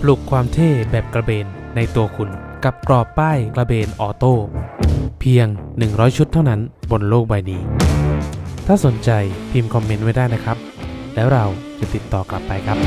ปลุกความเท่แบบกระเบนในตัวคุณ กับกรอบป้ายกระเบนออโต้เพียง 100 ชุดเท่านั้นบนโลกใบนี้ ถ้าสนใจพิมพ์คอมเมนต์ไว้ได้นะครับ แล้วเราจะติดต่อกลับไปครับ